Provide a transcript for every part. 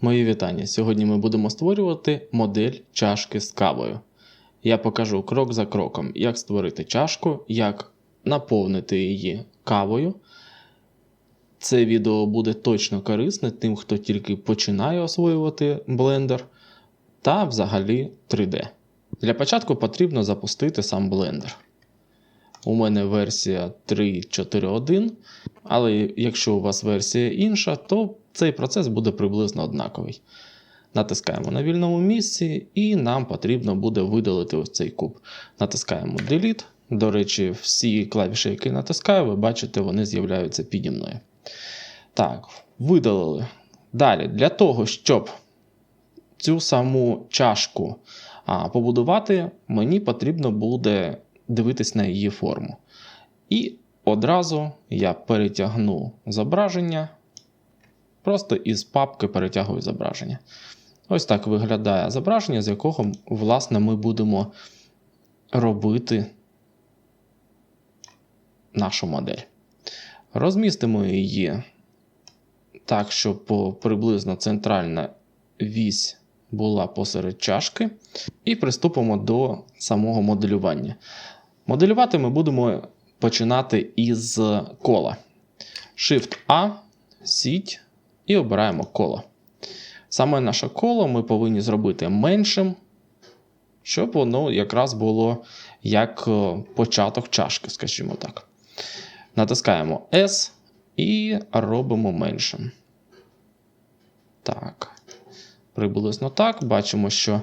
Мої вітання. Сьогодні ми будемо створювати модель чашки з кавою. Я покажу крок за кроком, як створити чашку, як наповнити її кавою. Це відео буде точно корисне тим, хто тільки починає освоювати блендер та взагалі 3D. Для початку потрібно запустити сам блендер. У мене версія 3.4.1, але якщо у вас версія інша, то цей процес буде приблизно однаковий. Натискаємо на вільному місці, і нам потрібно буде видалити ось цей куб. Натискаємо Delete. До речі, всі клавіші, які натискаю, ви бачите, вони з'являються піді мною. Так, видалили. Далі, для того, щоб цю саму чашку а, побудувати, мені потрібно буде дивитись на її форму. І одразу я перетягну зображення. Просто із папки перетягую зображення. Ось так виглядає зображення, з якого, власне, ми будемо робити нашу модель. Розмістимо її так, щоб приблизно центральна вісь була посеред чашки. І приступимо до самого моделювання. Моделювати ми будемо починати із кола. Shift-A, сіть і обираємо коло. Саме наше коло ми повинні зробити меншим, щоб воно якраз було як е, початок чашки, скажімо так. Натискаємо S і робимо меншим. Так. Приблизно так. Бачимо, що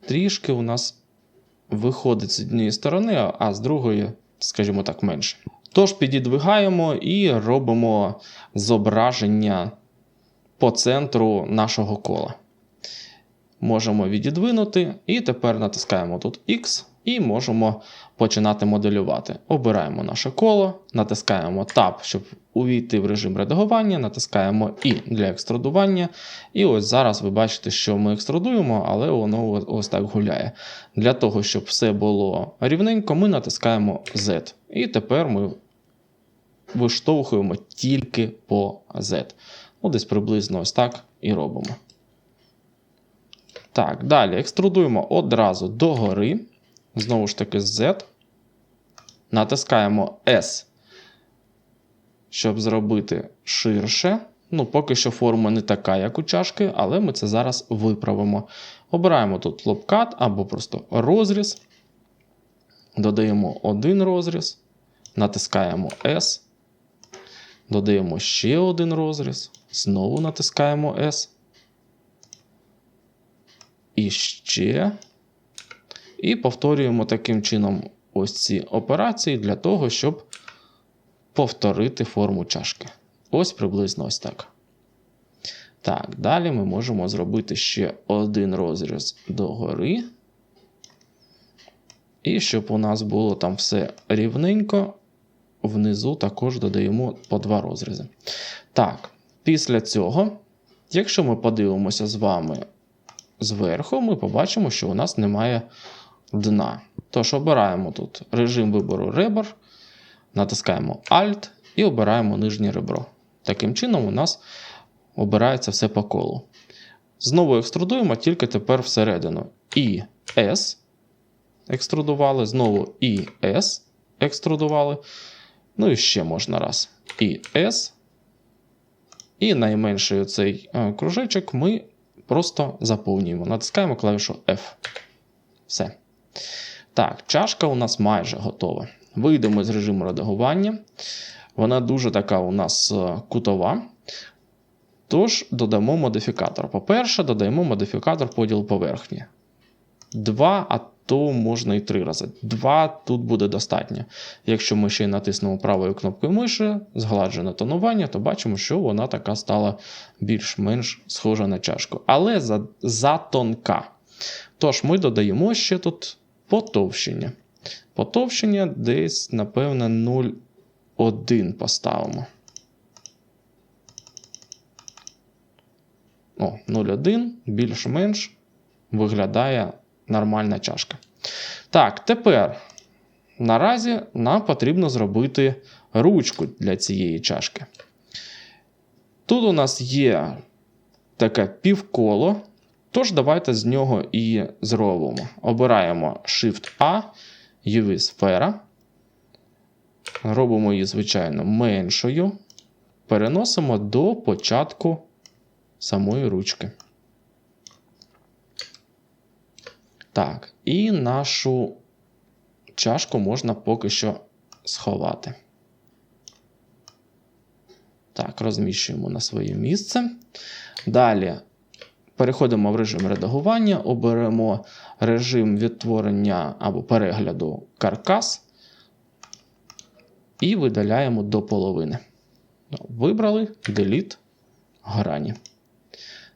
трішки у нас виходить з однієї сторони, а з другої, скажімо так, менше. Тож підідвигаємо і робимо зображення по центру нашого кола. Можемо відідвинути, і тепер натискаємо тут X і можемо починати моделювати. Обираємо наше коло, натискаємо Tab, щоб увійти в режим редагування, натискаємо І для екструдування. І ось зараз ви бачите, що ми екструдуємо, але воно ось так гуляє. Для того, щоб все було рівненько, ми натискаємо Z. І тепер ми виштовхуємо тільки по Z. Ну, десь приблизно ось так і робимо. Так, далі екструдуємо одразу догори. Знову ж таки, Z. Натискаємо S, щоб зробити ширше. Ну, поки що форма не така, як у чашки, але ми це зараз виправимо. Обираємо тут лопкат або просто розріз. Додаємо один розріз. Натискаємо S. Додаємо ще один розріз. Знову натискаємо S. І ще. І повторюємо таким чином ось ці операції для того, щоб повторити форму чашки. Ось приблизно ось так. Так, далі ми можемо зробити ще один розріз догори. І щоб у нас було там все рівненько, внизу також додаємо по два розрізи. Так, після цього, якщо ми подивимося з вами зверху, ми побачимо, що у нас немає дна. Тож обираємо тут режим вибору ребер, натискаємо Alt і обираємо нижнє ребро. Таким чином, у нас обирається все по колу. Знову екструдуємо, тільки тепер всередину. І S екструдували, знову і S екструдували. Ну і ще можна раз. І S. І найменший цей кружечок ми просто заповнюємо. Натискаємо клавішу F. Все. Так, чашка у нас майже готова. Вийдемо з режиму редагування. Вона дуже така у нас кутова. Тож додамо модифікатор. По-перше, додаємо модифікатор поділ поверхні. Два, а то можна і три рази. Два тут буде достатньо. Якщо ми ще й натиснемо правою кнопкою миші, згладжене тонування, то бачимо, що вона така стала більш-менш схожа на чашку. Але за, затонка. Тож ми додаємо ще тут потовщення. Потовщення десь, напевно, 0,1 поставимо. О, 0,1 більш-менш виглядає нормальна чашка. Так, тепер наразі нам потрібно зробити ручку для цієї чашки. Тут у нас є таке півколо. Тож, давайте з нього і зробимо. Обираємо Shift-A, UV сфера. Робимо її, звичайно, меншою. Переносимо до початку самої ручки. Так, і нашу чашку можна поки що сховати. Так, розміщуємо на своє місце. Далі переходимо в режим редагування, оберемо режим відтворення або перегляду каркас і видаляємо до половини. Вибрали Delete грані.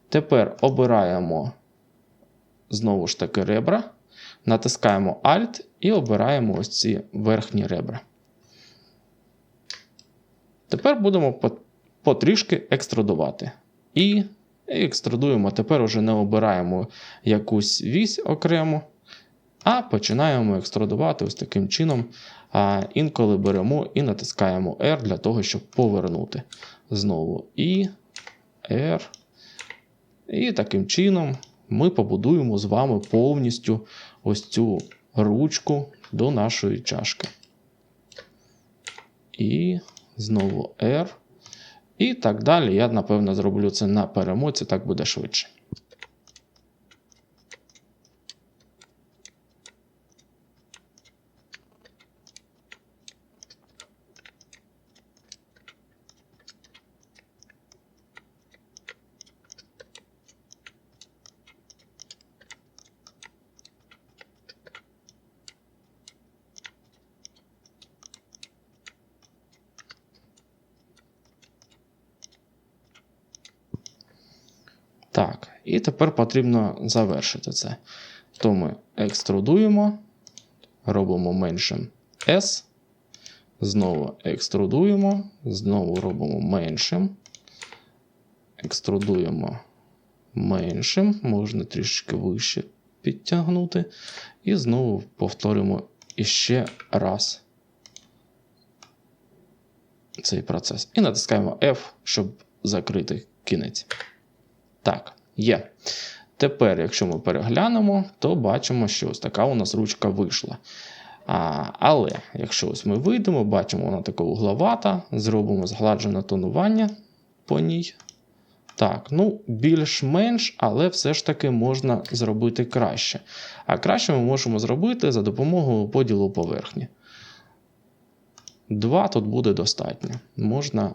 Тепер обираємо знову ж таки ребра, натискаємо Alt і обираємо ось ці верхні ребра. Тепер будемо потрішки екструдувати. І екструдуємо. Тепер уже не обираємо якусь вісь окремо, а починаємо екструдувати ось таким чином. А Інколи беремо і натискаємо R для того, щоб повернути. Знову І, R. І таким чином ми побудуємо з вами повністю ось цю ручку до нашої чашки. І знову R. І так далі. Я, напевно, зроблю це на перемоці, так буде швидше. Так, і тепер потрібно завершити це. То ми екструдуємо, робимо меншим S. Знову екструдуємо, знову робимо меншим. Екструдуємо меншим, можна трішки вище підтягнути. І знову повторимо іще раз цей процес. І натискаємо F, щоб закрити кінець. Так, є. Тепер, якщо ми переглянемо, то бачимо, що ось така у нас ручка вийшла. А, Але якщо ось ми вийдемо, бачимо, вона така угловата, зробимо згладжене тонування по ній. Так, ну, більш-менш, але все ж таки можна зробити краще. А краще ми можемо зробити за допомогою поділу поверхні. Два тут буде достатньо. Можна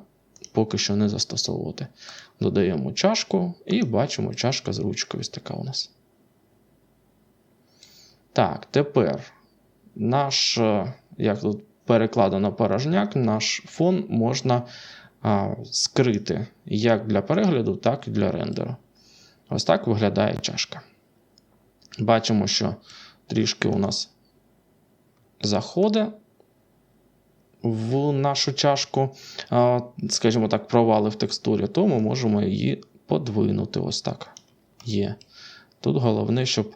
поки що не застосовувати. Додаємо чашку і бачимо чашка з ручкою. Ось така у нас. Так, тепер наш, е, як тут перекладено порожняк, наш фон можна а, скрити як для перегляду, так і для рендеру. Ось так виглядає чашка. Бачимо, що трішки у нас заходить в нашу чашку, скажімо так, провали в текстурі, то ми можемо її подвинути. Ось так. Є. Тут головне, щоб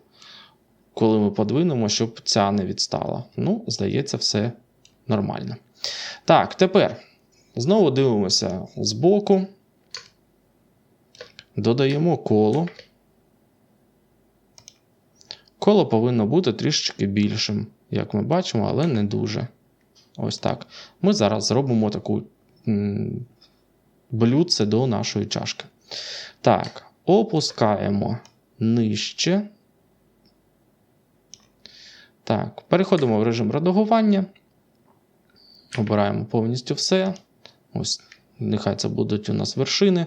коли ми подвинемо, щоб ця не відстала. Ну, здається, все нормально. Так, тепер знову дивимося збоку. Додаємо коло. Коло повинно бути трішечки більшим, як ми бачимо, але не дуже. Ось так. Ми зараз зробимо таку блюдце до нашої чашки. Так, опускаємо нижче. Так, переходимо в режим редагування. Обираємо повністю все. Ось, нехай це будуть у нас вершини.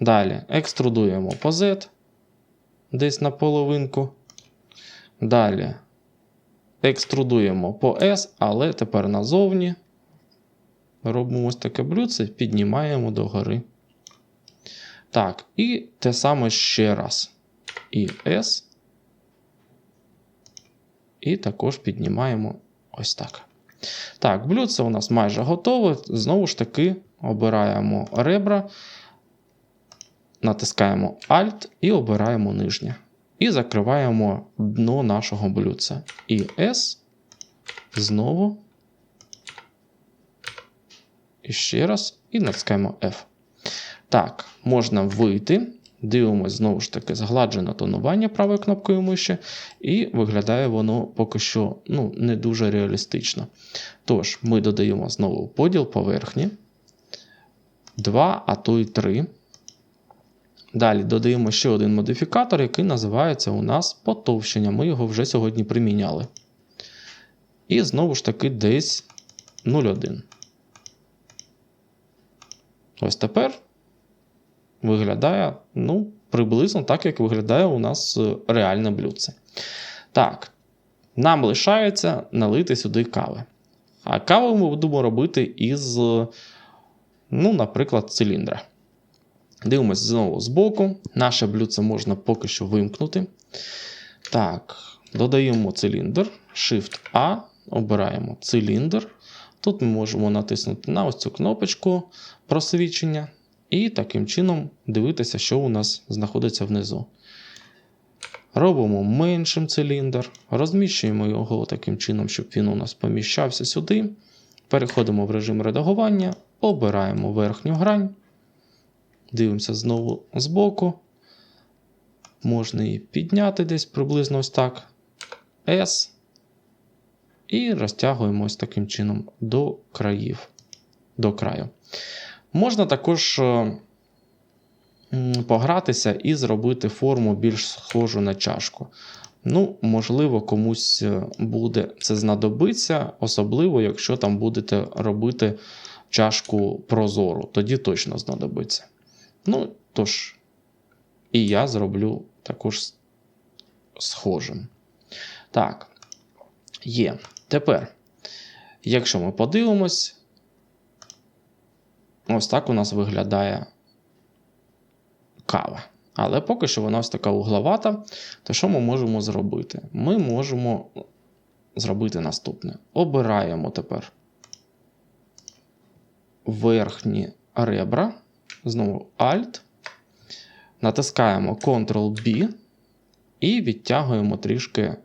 Далі екструдуємо по Z десь на половинку. Далі екструдуємо по S, але тепер назовні робимо ось таке блюдце, піднімаємо догори. Так, і те саме ще раз. І S. І також піднімаємо ось так. Так, блюдце у нас майже готове. Знову ж таки, обираємо ребра, натискаємо Alt і обираємо нижнє. І закриваємо дно нашого блюдця. І S. Знову. І ще раз. І натискаємо F. Так, можна вийти. Дивимось знову ж таки згладжене тонування правою кнопкою миші, і виглядає воно поки що ну, не дуже реалістично. Тож, ми додаємо знову поділ поверхні. 2, а то й 3. Далі додаємо ще один модифікатор, який називається у нас потовщення. Ми його вже сьогодні приміняли. І знову ж таки десь 0,1. Ось тепер виглядає ну, приблизно так, як виглядає у нас е, реальне блюдце. Так, нам лишається налити сюди кави. А каву ми будемо робити із, ну, наприклад, циліндра. Дивимось знову збоку. Наше блюдце можна поки що вимкнути. Так, додаємо циліндр, Shift-A, обираємо циліндр. Тут ми можемо натиснути на ось цю кнопочку просвічення. І таким чином дивитися, що у нас знаходиться внизу. Робимо меншим циліндр, розміщуємо його таким чином, щоб він у нас поміщався сюди. Переходимо в режим редагування, обираємо верхню грань. Дивимося знову збоку. Можна її підняти десь приблизно ось так. S. І розтягуємо ось таким чином до країв. До краю. Можна також е, погратися і зробити форму більш схожу на чашку. Ну, можливо, комусь е, буде це знадобиться, особливо, якщо там будете робити чашку прозору, тоді точно знадобиться. Ну, тож, і я зроблю також схожим. Так, є. Тепер, якщо ми подивимось, ось так у нас виглядає кава. Але поки що вона ось така угловата. То що ми можемо зробити? Ми можемо зробити наступне. Обираємо тепер верхні ребра. Знову Alt. Натискаємо Ctrl-B і відтягуємо трішки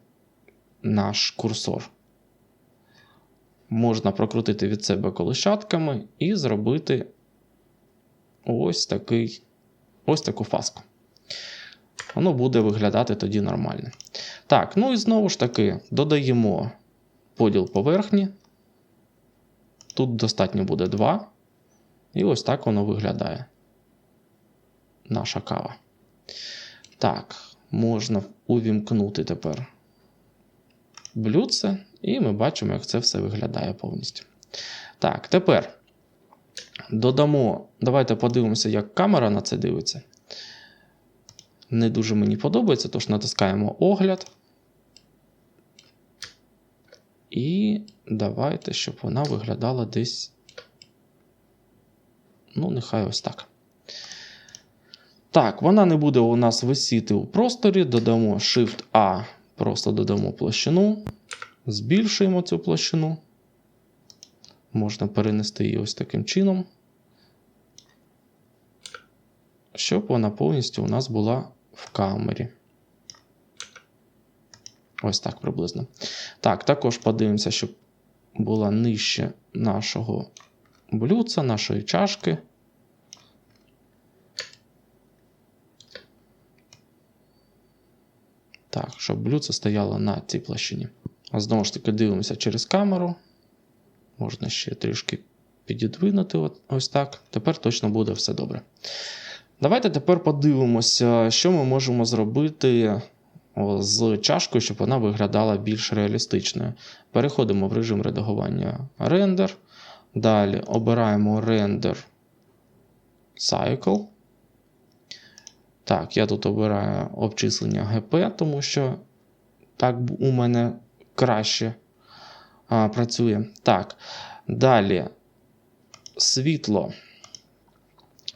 наш курсор. Можна прокрутити від себе колищатками і зробити ось такий, ось таку фаску. Воно буде виглядати тоді нормально. Так, ну і знову ж таки додаємо поділ поверхні. Тут достатньо буде 2. І ось так воно виглядає. Наша кава. Так, можна увімкнути тепер блюдце, і ми бачимо, як це все виглядає повністю. Так, тепер додамо. Давайте подивимося, як камера на це дивиться. Не дуже мені подобається, тож натискаємо огляд. І давайте, щоб вона виглядала десь. Ну, нехай ось так. Так, вона не буде у нас висіти у просторі. Додамо Shift-A, просто додамо площину, збільшуємо цю площину. Можна перенести її ось таким чином, щоб вона повністю у нас була в камері. Ось так приблизно. Так, також подивимося, щоб була нижче нашого блюдца, нашої чашки. Так, щоб блюдце стояло на цій площині. А знову ж таки, дивимося через камеру. Можна ще трішки підідвинути. Ось так. Тепер точно буде все добре. Давайте тепер подивимося, що ми можемо зробити з чашкою, щоб вона виглядала більш реалістичною. Переходимо в режим редагування рендер. Далі обираємо рендер Cycle. Так, я тут обираю обчислення ГП, тому що так у мене краще а, працює. Так, далі світло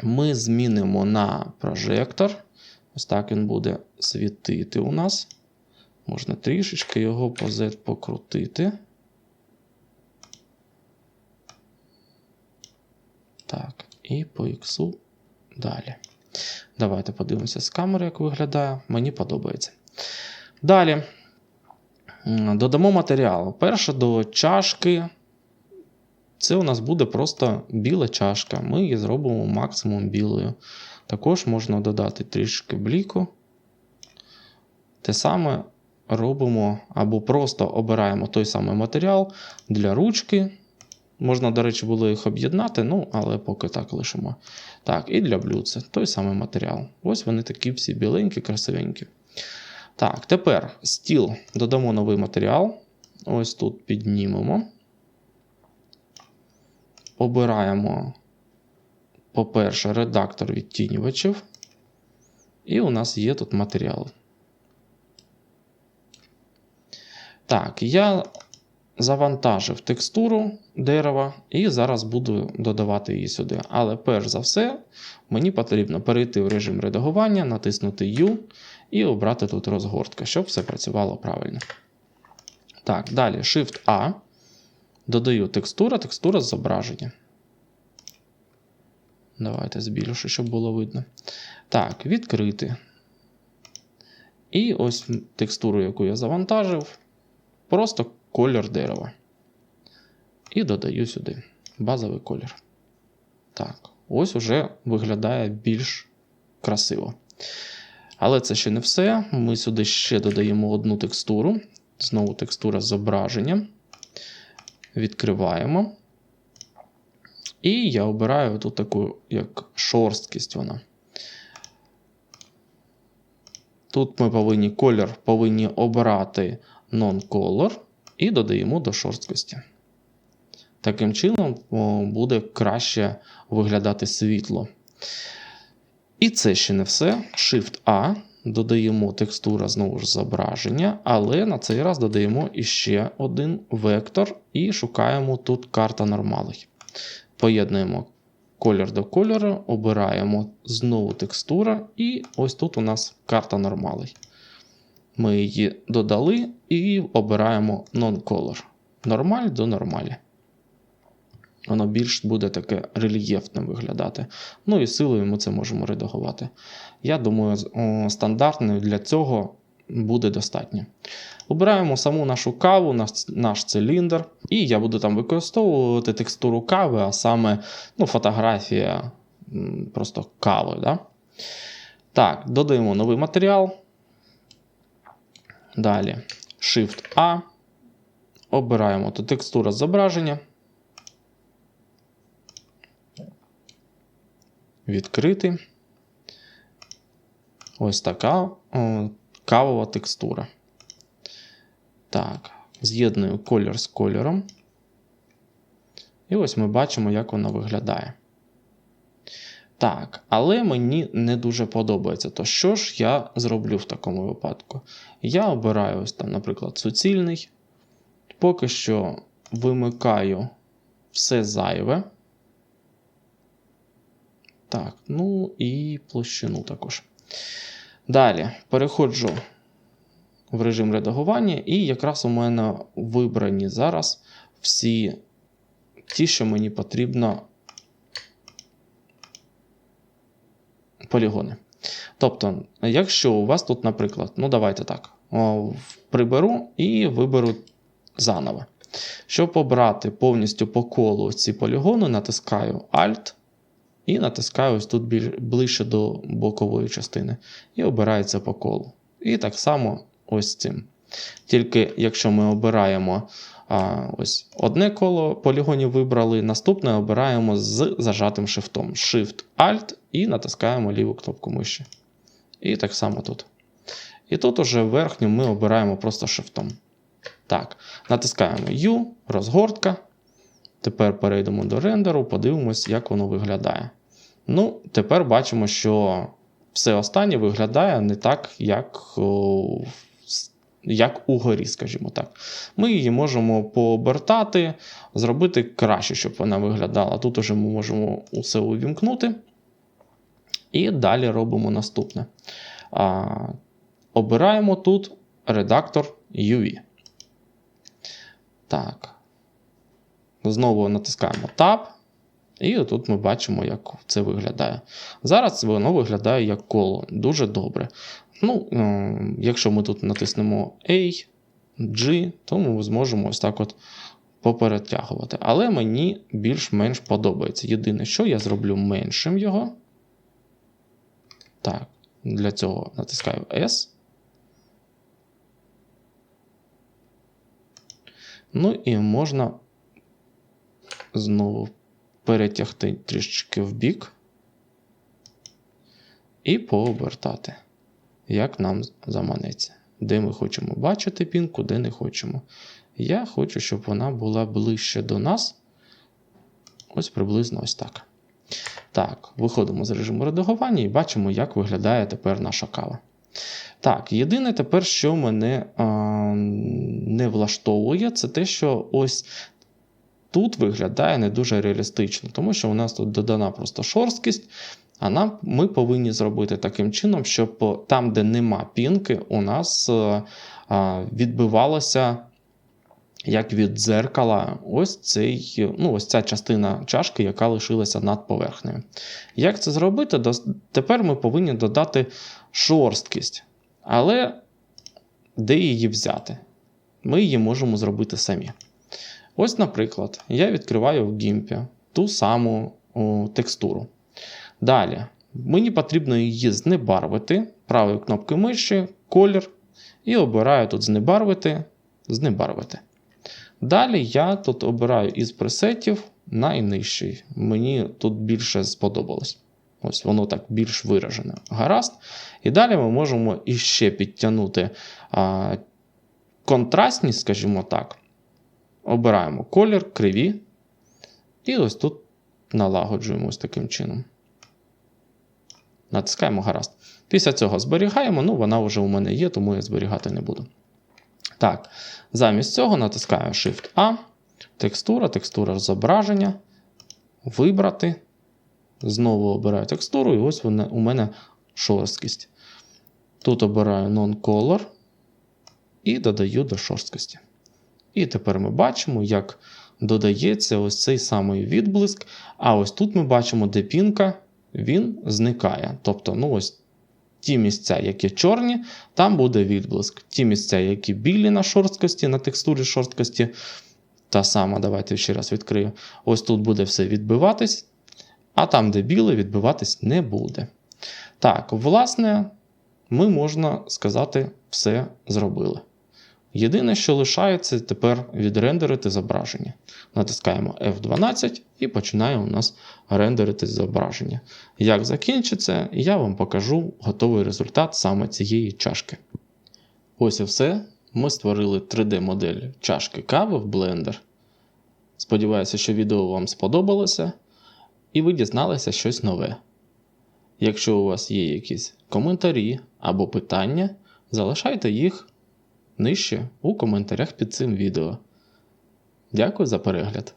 ми змінимо на прожектор. Ось так він буде світити у нас. Можна трішечки його по Z покрутити. Так, і по X далі. Давайте подивимося з камери, як виглядає. Мені подобається. Далі додамо матеріал. Перше до чашки. це у нас буде просто біла чашка. Ми її зробимо максимум білою. Також можна додати трішки бліку. Те саме робимо або просто обираємо той самий матеріал для ручки. Можна, до речі, було їх об'єднати, ну, але поки так лишимо. Так, і для блюдця той самий матеріал. Ось вони такі всі біленькі, красивенькі. Так, тепер стіл додамо новий матеріал. Ось тут піднімемо. Обираємо, по-перше, редактор відтінювачів. І у нас є тут матеріал. Так, я завантажив текстуру дерева і зараз буду додавати її сюди. Але перш за все, мені потрібно перейти в режим редагування, натиснути U і обрати тут розгортка, щоб все працювало правильно. Так, далі Shift-A. Додаю текстура, текстура зображення. Давайте збільшу, щоб було видно. Так, відкрити. І ось текстуру, яку я завантажив, просто колір дерева. І додаю сюди базовий колір. Так, ось уже виглядає більш красиво. Але це ще не все. Ми сюди ще додаємо одну текстуру. Знову текстура зображення. Відкриваємо. І я обираю тут таку, як шорсткість вона. Тут ми повинні колір повинні обирати non-color і додаємо до шорсткості. Таким чином буде краще виглядати світло. І це ще не все. Shift-A. Додаємо текстура знову ж зображення, але на цей раз додаємо іще один вектор і шукаємо тут карта нормалей. Поєднуємо колір до кольору, обираємо знову текстура, і ось тут у нас карта нормалей. Ми її додали і обираємо non-color. Нормаль до нормалі. Воно більш буде таке рельєфне виглядати. Ну і силою ми це можемо редагувати. Я думаю, стандартною для цього буде достатньо. Обираємо саму нашу каву, наш, наш циліндр, і я буду там використовувати текстуру кави, а саме ну, фотографія просто кави. Да? Так, додаємо новий матеріал. Далі Shift-A. Обираємо тут текстура зображення. Відкрити. Ось така о, кавова текстура. Так, з'єдную колір з кольором. І ось ми бачимо, як вона виглядає. Так, але мені не дуже подобається. То що ж я зроблю в такому випадку? Я обираю ось там, наприклад, суцільний. Поки що вимикаю все зайве. Так, ну і площину також. Далі переходжу в режим редагування, і якраз у мене вибрані зараз всі ті, що мені потрібно полігони. Тобто, якщо у вас тут, наприклад, ну давайте так, приберу і виберу заново. Щоб обрати повністю по колу ці полігони, натискаю Alt. І натискаю ось тут більш, ближче до бокової частини. І обирається по колу. І так само ось цим. Тільки якщо ми обираємо ось одне коло полігонів вибрали, наступне обираємо з зажатим шифтом. Shift-Alt і натискаємо ліву кнопку миші. І так само тут. І тут уже верхню ми обираємо просто шифтом. Так, натискаємо U, розгортка. Тепер перейдемо до рендеру, подивимось, як воно виглядає. Ну, тепер бачимо, що все останнє виглядає не так, як як угорі, скажімо так. Ми її можемо пообертати, зробити краще, щоб вона виглядала. Тут уже ми можемо усе увімкнути. І далі робимо наступне. А, Обираємо тут редактор UV. Так. Знову натискаємо Tab. І тут ми бачимо, як це виглядає. Зараз воно виглядає як коло. Дуже добре. Ну, Якщо ми тут натиснемо A, G, то ми зможемо ось так от поперетягувати. Але мені більш-менш подобається. Єдине, що я зроблю меншим його. Так, для цього натискаю S. Ну і можна знову перетягти трішечки в бік і пообертати, як нам заманеться. Де ми хочемо бачити пінку, де не хочемо. Я хочу, щоб вона була ближче до нас. Ось приблизно ось так. Так, виходимо з режиму редагування і бачимо, як виглядає тепер наша кава. Так, єдине тепер, що мене а, не влаштовує, це те, що ось тут виглядає не дуже реалістично, тому що у нас тут додана просто шорсткість, а нам ми повинні зробити таким чином, щоб там, де нема пінки, у нас а, відбивалося. Як від дзеркала, ось цей, ну, ось ця частина чашки, яка лишилася над поверхнею. Як це зробити? Тепер ми повинні додати шорсткість. Але де її взяти? Ми її можемо зробити самі. Ось, наприклад, я відкриваю в гімпі ту саму о, текстуру. Далі, мені потрібно її знебарвити правою кнопкою миші, колір, і обираю тут знебарвити, знебарвити. Далі я тут обираю із пресетів найнижчий. Мені тут більше сподобалось. Ось воно так більш виражене. Гаразд. І далі ми можемо іще підтягнути а, контрастність, скажімо так. Обираємо колір, криві. І ось тут налагоджуємо ось таким чином. Натискаємо гаразд. Після цього зберігаємо, ну вона вже у мене є, тому я зберігати не буду. Так, замість цього натискаю Shift-A, текстура, текстура зображення, вибрати. Знову обираю текстуру, і ось вона, у мене шорсткість. Тут обираю Non-Color і додаю до шорсткості. І тепер ми бачимо, як додається ось цей самий відблиск. А ось тут ми бачимо, де пінка, він зникає. Тобто, ну ось ті місця, які чорні, там буде відблиск. Ті місця, які білі на шорсткості, на текстурі шорсткості, та сама, давайте ще раз відкрию. Ось тут буде все відбиватись, а там, де біле, відбиватись не буде. Так, власне, ми, можна сказати, все зробили. Єдине, що лишається тепер відрендерити зображення. Натискаємо F12 і починає у нас рендерити зображення. Як закінчиться, я вам покажу готовий результат саме цієї чашки. Ось і все. Ми створили 3D-модель чашки кави в Blender. Сподіваюся, що відео вам сподобалося і ви дізналися щось нове. Якщо у вас є якісь коментарі або питання, залишайте їх нижче у коментарях під цим відео. Дякую за перегляд!